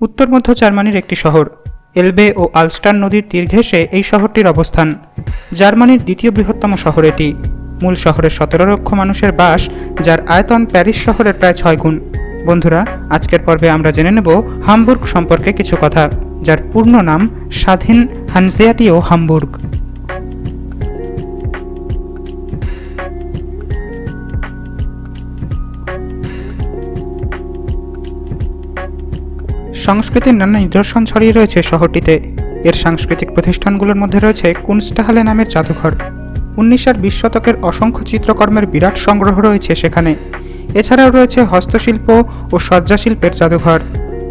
উত্তর মধ্য জার্মানির একটি শহর। এলবে ও আলস্টার নদীর তীর ঘেঁষে এই শহরটির অবস্থান। জার্মানির দ্বিতীয় বৃহত্তম শহর এটি। মূল শহরের সতেরো লক্ষ মানুষের বাস, যার আয়তন প্যারিস শহরের প্রায় ছয় গুণ। বন্ধুরা, আজকের পর্বে আমরা জেনে নেব হামবুর্গ সম্পর্কে কিছু কথা, যার পূর্ণ নাম স্বাধীন হানজিয়াটিও হামবুর্গ। সংস্কৃতির নানা নিদর্শন ছড়িয়ে রয়েছে শহরটিতে। এর সাংস্কৃতিক প্রতিষ্ঠানগুলোর মধ্যে রয়েছে কুনস্টাহালে নামের জাদুঘর। উনিশ আর বিশ শতকের অসংখ্য চিত্রকর্মের বিরাট সংগ্রহ রয়েছে সেখানে। এছাড়াও রয়েছে হস্তশিল্প ও সজ্জাশিল্পের জাদুঘর।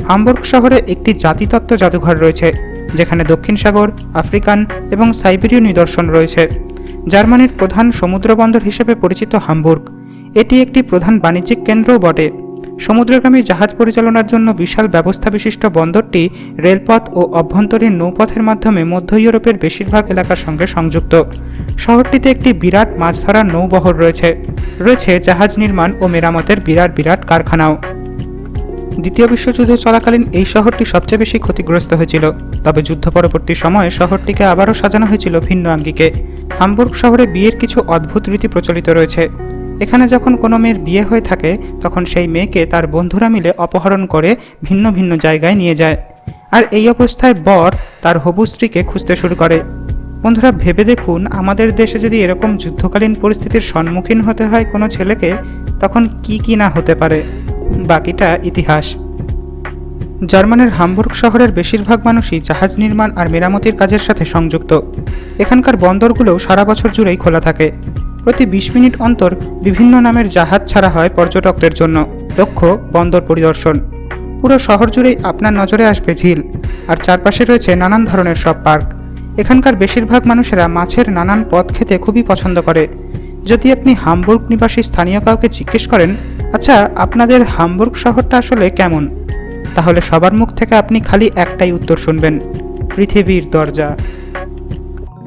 হামবুর্গ শহরে একটি জাতিতত্ত্ব জাদুঘর রয়েছে, যেখানে দক্ষিণ সাগর, আফ্রিকান এবং সাইবেরীয় নিদর্শন রয়েছে। জার্মানির প্রধান সমুদ্রবন্দর হিসেবে পরিচিত হামবুর্গ। এটি একটি প্রধান বাণিজ্যিক কেন্দ্রও বটে। সমুদ্রগামী জাহাজ পরিচালনার জন্য বিশাল ব্যবস্থা বিশিষ্ট বন্দরটি রেলপথ ও অভ্যন্তরীণ নৌপথের মাধ্যমে মধ্য ইউরোপের বেশিরভাগ এলাকার সঙ্গে সংযুক্ত। শহরটিতে একটি বিরাট মাছ ধরার নৌবহর রয়েছে। রয়েছে জাহাজ নির্মাণ ও মেরামতের বিরাট বিরাট কারখানাও। দ্বিতীয় বিশ্বযুদ্ধ চলাকালীন এই শহরটি সবচেয়ে বেশি ক্ষতিগ্রস্ত হয়েছিল। তবে যুদ্ধ পরবর্তী সময়ে শহরটিকে আবারও সাজানো হয়েছিল ভিন্ন আঙ্গিকে। হামবুর্গ শহরে বিয়ের কিছু অদ্ভুত রীতি প্রচলিত রয়েছে। এখানে যখন কোনো মেয়ের বিয়ে হয়ে থাকে, তখন সেই মেয়েকে তার বন্ধুরা মিলে অপহরণ করে ভিন্ন ভিন্ন জায়গায় নিয়ে যায়। আর এই অবস্থায় বর তার হবু স্ত্রীকে খুঁজতে শুরু করে। বন্ধুরা, ভেবে দেখুন, আমাদের দেশে যদি এরকম যুদ্ধকালীন পরিস্থিতির সম্মুখীন হতে হয় কোনো ছেলেকে, তখন কি কি না হতে পারে? বাকিটা ইতিহাস। জার্মানের হামবুর্গ শহরের বেশিরভাগ মানুষই জাহাজ নির্মাণ আর মেরামতির কাজের সাথে সংযুক্ত। এখানকার বন্দরগুলোও সারা বছর জুড়েই খোলা থাকে। প্রতি বিশ মিনিট অন্তর বিভিন্ন নামের জাহাজ ছাড়া হয় পর্যটকদের জন্য। লক্ষ্য, বন্দর পরিদর্শন। পুরো শহর জুড়েই আপনার নজরে আসবে ঝিল, আর চারপাশে রয়েছে নানান ধরনের সব পার্ক। এখানকার বেশিরভাগ মানুষেরা মাছের নানান পদ খেতে খুবই পছন্দ করে। যদি আপনি হামবুর্গ নিবাসী স্থানীয় কাউকে জিজ্ঞেস করেন আচ্ছা আপনাদের হামবুর্গ শহরটা আসলে কেমন? তাহলে সবার মুখ থেকে আপনি খালি একটাই উত্তর শুনবেন, পৃথিবীর দরজা।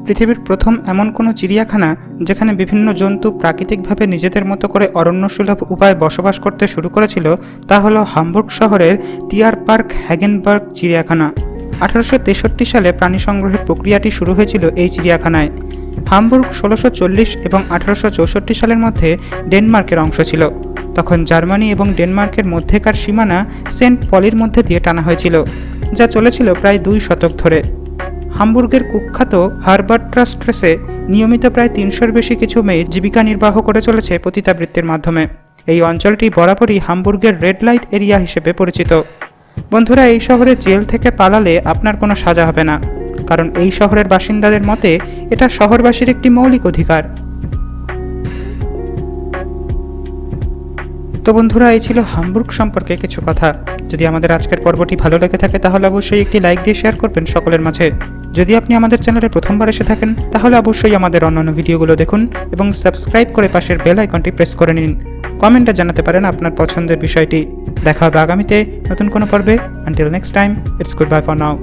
পৃথিবীর প্রথম এমন কোনো চিড়িয়াখানা যেখানে বিভিন্ন জন্তু প্রাকৃতিকভাবে নিজেদের মতো করে অরণ্যসুলভ উপায়ে বসবাস করতে শুরু করেছিল, তা হলো হামবুর্গ শহরের তিয়ার পার্ক হ্যাগেনবার্গ চিড়িয়াখানা। আঠারোশো তেষট্টি সালে প্রাণী সংগ্রহের প্রক্রিয়াটি শুরু হয়েছিল এই চিড়িয়াখানায়। হামবুর্গ ষোলোশো এবং আঠারোশো চৌষট্টি সালের মধ্যে ডেনমার্কের অংশ ছিল। তখন জার্মানি এবং ডেনমার্কের মধ্যেকার সীমানা সেন্ট পলির মধ্যে দিয়ে টানা হয়েছিল, যা চলেছিল প্রায় দুই শতক ধরে। হামবুর্গের কুখ্যাত হারবার ট্রাস্ট্রেসে নিয়মিত প্রায় তিনশোর বেশি কিছু মেয়ে জীবিকা নির্বাহ করে চলেছে পতিতাবৃত্তির মাধ্যমে। এই অঞ্চলটি বরাবরই হামবুর্গের রেড লাইট এরিয়া হিসেবে পরিচিত। বন্ধুরা, এই শহরে জেল থেকে পালালে আপনার কোনো সাজা হবে না। কারণ এই শহরের বাসিন্দাদের মতে, এটা শহরবাসীর একটি মৌলিক অধিকার। তো বন্ধুরা, এই ছিল হামবুর্গ সম্পর্কে কিছু কথা। যদি আমাদের আজকের পর্বটি ভালো লেগে থাকে, তাহলে অবশ্যই একটি লাইক দিয়ে শেয়ার করবেন সকলের মাঝে। যদি আপনি আমাদের চ্যানেলে প্রথমবার এসে থাকেন, তাহলে অবশ্যই আমাদের অন্যান্য ভিডিওগুলো দেখুন এবং সাবস্ক্রাইব করে পাশের বেল আইকনটি প্রেস করে নিন। কমেন্টে জানাতে পারেন আপনার পছন্দের বিষয়টি। দেখা হবে আগামীতে নতুন কোনো পর্বে। Until next time it's good bye for now